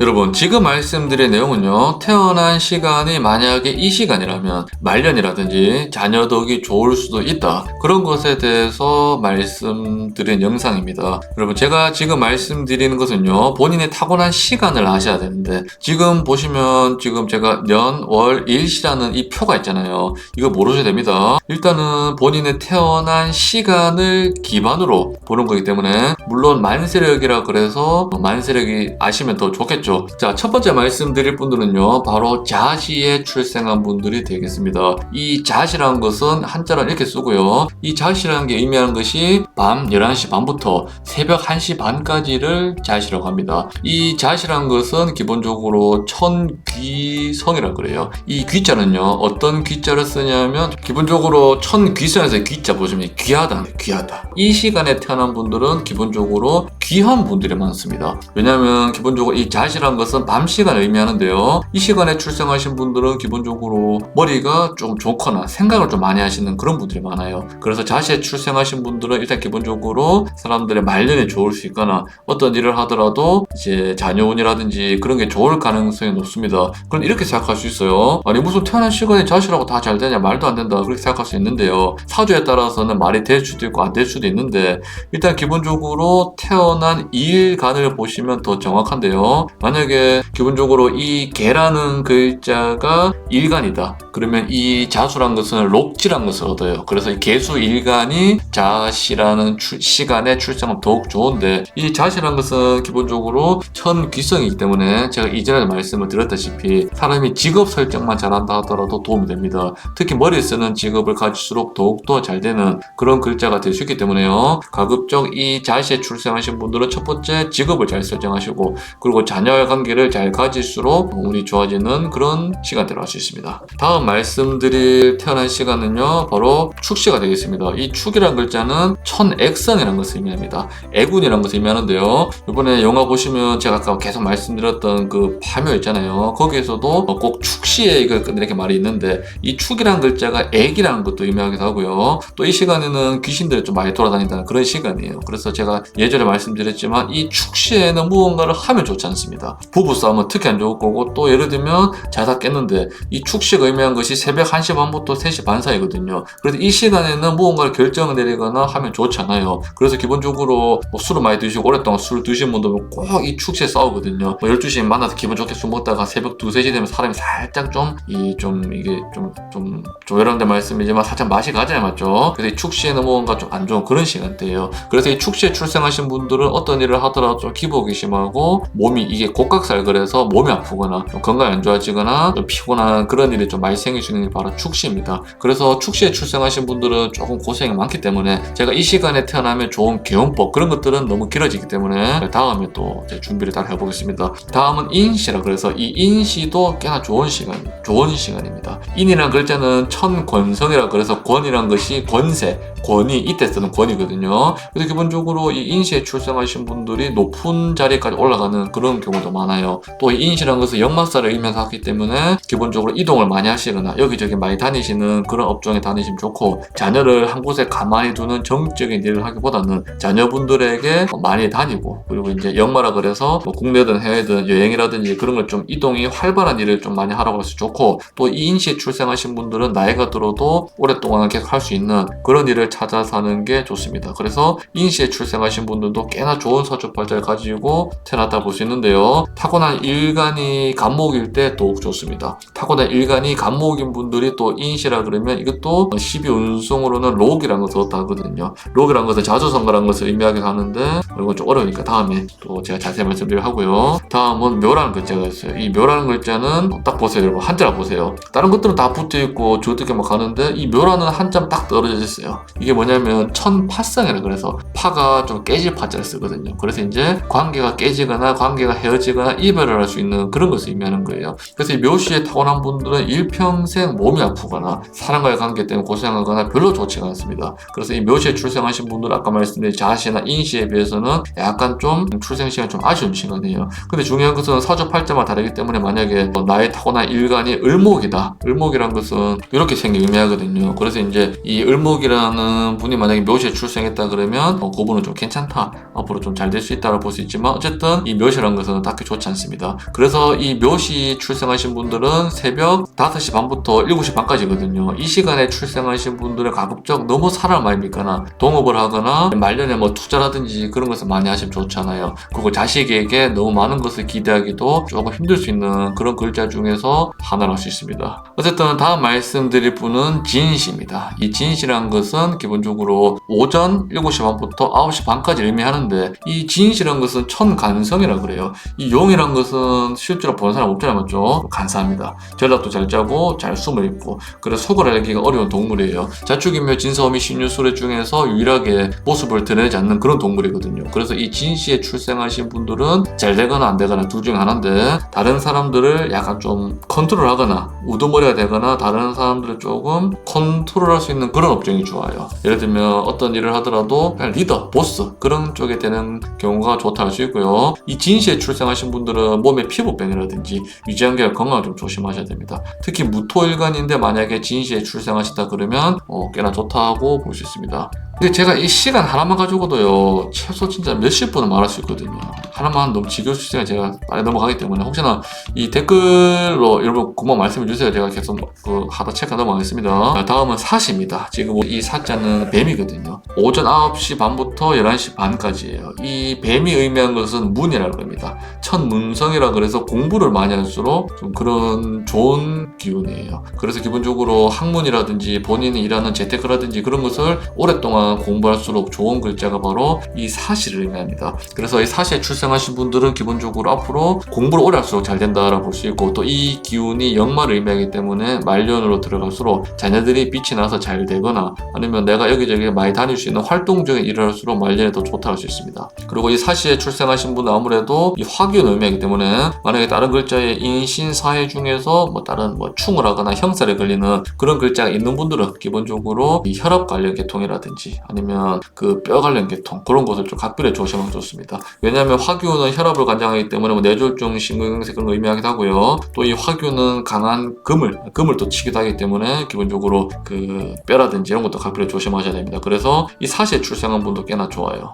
여러분 지금 말씀드린 내용은요 태어난 시간이 만약에 이 시간이라면 말년이라든지 자녀 덕이 좋을 수도 있다. 그런 것에 대해서 말씀드린 영상입니다. 여러분 제가 지금 말씀드리는 것은요 본인의 타고난 시간을 아셔야 되는데 지금 보시면 지금 제가 년, 월, 일시라는 이 표가 있잖아요. 이거 모르셔야 됩니다. 일단은 본인의 태어난 시간을 기반으로 보는 거기 때문에 물론 만세력이라 그래서 만세력이 아시면 더 좋겠죠. 자, 첫 번째 말씀드릴 분들은요, 바로 자시에 출생한 분들이 되겠습니다. 이 자시라는 것은 한자로 이렇게 쓰고요. 이 자시라는 게 의미하는 것이 밤 11시 반부터 새벽 1시 반까지를 자시라고 합니다. 이 자시라는 것은 기본적으로 천귀성이라고 그래요. 이 귀자는요, 어떤 귀자를 쓰냐면, 기본적으로 천귀성에서 귀자 보시면 귀하다, 귀하다. 이 시간에 태어난 분들은 기본적으로 귀한 분들이 많습니다. 왜냐하면 기본적으로 이 자시 라는 것은 밤 시간을 의미하는데요. 이 시간에 출생하신 분들은 기본적으로 머리가 좀 좋거나 생각을 좀 많이 하시는 그런 분들이 많아요. 그래서 자시에 출생하신 분들은 일단 기본적으로 사람들의 말년이 좋을 수 있거나 어떤 일을 하더라도 이제 자녀운이라든지 그런 게 좋을 가능성이 높습니다. 그럼 이렇게 생각할 수 있어요. 아니 무슨 태어난 시간에 자시라고 다 잘 되냐 말도 안 된다 그렇게 생각할 수 있는데요. 사주에 따라서는 말이 될 수도 있고 안 될 수도 있는데 일단 기본적으로 태어난 일간을 보시면 더 정확한데요. 만약에 기본적으로 이 개라는 글자가 일간이다. 그러면 이 자수란 것은 록지란 것을 얻어요. 그래서 이 개수 일간이 자시라는 출- 시간에 출생하면 더욱 좋은데 이 자시라는 것은 기본적으로 천 귀성이기 때문에 제가 이전에 말씀을 드렸다시피 사람이 직업 설정만 잘한다 하더라도 도움이 됩니다. 특히 머리 쓰는 직업을 가질수록 더욱더 잘 되는 그런 글자가 될 수 있기 때문에요. 가급적 이 자시에 출생하신 분들은 첫 번째 직업을 잘 설정하시고 그리고 자녀 의 관계를 잘 가질수록 운이 좋아지는 그런 시간대로 할 수 있습니다. 다음 말씀드릴 태어난 시간은요, 바로 축시가 되겠습니다. 이 축이라는 글자는 천액성이라는 것을 의미합니다. 애군이라는 것을 의미하는데요. 이번에 영화 보시면 제가 아까 계속 말씀드렸던 그 파묘 있잖아요. 거기에서도 꼭 축시에 이렇게 말이 있는데 이 축이라는 글자가 액이라는 것도 의미하기도 하고요. 또 이 시간에는 귀신들이 좀 많이 돌아다닌다는 그런 시간이에요. 그래서 제가 예전에 말씀드렸지만 이 축시에는 무언가를 하면 좋지 않습니다. 부부싸움은 특히 안 좋을 거고 또 예를 들면 자다 깼는데 이 축시가 의미한 것이 새벽 1시 반부터 3시 반 사이거든요. 그래서 이 시간에는 무언가를 결정을 내리거나 하면 좋지 않아요. 그래서 기본적으로 뭐 술을 많이 드시고 오랫동안 술을 드신 분들은 꼭 이 축시에 싸우거든요. 뭐 12시에 만나서 기분 좋게 술 먹다가 새벽 2, 3시 되면 사람이 살짝 좀 이 좀 이게 좀 좀 조여런데 말씀이지만 살짝 맛이 가잖아요. 맞죠? 그래서 이 축시에는 무언가 좀 안 좋은 그런 시간대예요. 그래서 이 축시에 출생하신 분들은 어떤 일을 하더라도 좀 기복이 심하고 몸이 이게 곡각살 그래서 몸이 아프거나 좀 건강이 안 좋아지거나 좀 피곤한 그런 일이 좀 많이 있는 게 바로 축시입니다. 그래서 축시에 출생하신 분들은 조금 고생이 많기 때문에 제가 이 시간에 태어나면 좋은 개운법 그런 것들은 너무 길어지기 때문에 다음에 또 준비를 다 해보겠습니다. 다음은 인시라 그래서 이 인시도 꽤나 좋은 시간, 좋은 시간입니다. 인이라는 글자는 천권성이라 그래서 권이란 것이 권세, 권위 이때 쓰는 권이거든요. 그래서 기본적으로 이 인시에 출생하신 분들이 높은 자리까지 올라가는 그런 경우도 많아요. 또 이 인시라는 것은 역마사를 의미해서 하기 때문에 기본적으로 이동을 많이 하시거나 여기저기 많이 다니시는 그런 업종에 다니시면 좋고 자녀를 한 곳에 가만히 두는 정적인 일을 하기보다는 자녀분들에게 많이 다니고 그리고 이제 역마라 그래서 뭐 국내든 해외든 여행이라든지 그런 걸 좀 이동이 활발한 일을 좀 많이 하라고 해서 좋고 또 이 인시에 출생하신 분들은 나이가 들어도 오랫동안 계속 할 수 있는 그런 일을 찾아서 하는 게 좋습니다. 그래서 인시에 출생하신 분들도 꽤나 좋은 사주팔자를 가지고 태어났다 볼 수 있는데요. 타고난 일간이 간목일 때 더욱 좋습니다. 타고난 일간이 간목인 분들이 또 인시라 그러면 이것도 12운성으로는 록이라는 것을 얻다 하거든요. 록이라는 것은 자주성가라는 것을 의미하기도 하는데 이건 좀 어려우니까 다음에 또 제가 자세히 말씀드리려 하고요. 다음은 묘라는 글자가 있어요. 이 묘라는 글자는 딱 보세요, 여러분. 한자를 보세요. 다른 것들은 다 붙어 있고 조떻게 막 가는데 이 묘라는 한점 딱 떨어져 있어요. 이게 뭐냐면 천파성이라 그래서 파가 좀 깨질 파자를 쓰거든요. 그래서 이제 관계가 깨지거나 관계가 헤어 지거나 이별을 할 수 있는 그런 것을 의미하는 거예요. 그래서 이 묘시에 타고난 분들은 평생 몸이 아프거나 사람과의 관계 때문에 고생하거나 별로 좋지가 않습니다. 그래서 이 묘시에 출생하신 분들 아까 말씀드린 자시나 인시에 비해서는 약간 좀 출생 시간이 좀 아쉬운 시간이에요. 근데 중요한 것은 사주팔자마다 다르기 때문에 만약에 뭐 나의 타고난 일간이 을목이다. 을목이란 것은 이렇게 생긴 의미하거든요. 그래서 이제 이 을목이라는 분이 만약에 묘시에 출생했다 그러면 어, 그분은 좀 괜찮다. 앞으로 좀 잘 될 수 있다고 볼 수 있지만 어쨌든 이 묘시라는 것은 딱히 좋지 않습니다. 그래서 이 묘시 출생하신 분들은 새벽 5시 반부터 7시 반까지거든요. 이 시간에 출생하신 분들은 가급적 너무 사람 아닙니까? 동업을 하거나 말년에 뭐 투자라든지 그런 것을 많이 하시면 좋잖아요. 그리고 자식에게 너무 많은 것을 기대하기도 조금 힘들 수 있는 그런 글자 중에서 하나를 할수 있습니다. 어쨌든 다음 말씀드릴 분은 진시입니다. 이 진시라는 것은 기본적으로 오전 7시 반부터 9시 반까지 의미하는데 이 진시라는 것은 천간성이라 그래요. 이 용이란 것은 실제로 보는 사람 없잖아요, 맞죠? 간사합니다. 전략도 잘 짜고 잘 숨어 있고 그래서 속을 알기가 어려운 동물이에요. 자축인묘 진서미 신유술의 중에서 유일하게 모습을 드러내지 않는 그런 동물이거든요. 그래서 이 진시에 출생하신 분들은 잘 되거나 안 되거나 둘 중에 하나인데 다른 사람들을 약간 좀 컨트롤하거나 우두머리가 되거나 다른 사람들을 조금 컨트롤할 수 있는 그런 업종이 좋아요. 예를 들면 어떤 일을 하더라도 리더, 보스 그런 쪽에 되는 경우가 좋다 할 수 있고요. 이 진시에 출생 하신 분들은 몸에 피부병이라든지 위장계 건강 좀 조심하셔야 됩니다. 특히 무토일간인데 만약에 진시에 출생하셨다 그러면 어, 꽤나 좋다고 볼 수 있습니다. 근데 제가 이 시간 하나만 가지고도요 최소 진짜 몇십 분은 말할 수 있거든요. 하나만 너무 지겨울 수 있으면 제가 빨리 넘어가기 때문에 혹시나 이 댓글로 여러분 고마운 말씀해 주세요. 제가 계속 그 하다 체크 넘어가겠습니다. 자, 다음은 사시입니다. 지금 이 사자는 뱀이거든요. 오전 9시 반부터 11시 반까지예요. 이 뱀이 의미한 것은 문이라고 합니다. 천문성이라 그래서 공부를 많이 할수록 좀 그런 좋은 기운이에요. 그래서 기본적으로 학문이라든지 본인이 일하는 재테크라든지 그런 것을 오랫동안 공부할수록 좋은 글자가 바로 이 사시를 의미합니다. 그래서 이 사시에 출생하신 분들은 기본적으로 앞으로 공부를 오래 할수록 잘 된다라고 볼 수 있고 또 이 기운이 역말을 의미하기 때문에 말년으로 들어갈수록 자녀들이 빛이 나서 잘 되거나 아니면 내가 여기저기 많이 다닐 수 있는 활동적인 일을 할수록 말년에 더 좋다 할 수 있습니다. 그리고 이 사시에 출생하신 분은 아무래도 이화 기운 의미하기 때문에 만약에 다른 글자의 인신 사회 중에서 뭐 다른 뭐 충을 하거나 형살에 걸리는 그런 글자가 있는 분들은 기본적으로 이 혈압 관련 계통이라든지 아니면 그 뼈 관련 계통 그런 것을 좀 각별히 조심하면 좋습니다. 왜냐하면 화기운은 혈압을 관장하기 때문에 뭐 뇌졸중, 심근경색 그런 거 의미하기도 하고요. 또 이 화기운은 강한 금을 금을 또 치기도 하기 때문에 기본적으로 그 뼈라든지 이런 것도 각별히 조심하셔야 됩니다. 그래서 이 사시에 출생한 분도 꽤나 좋아요.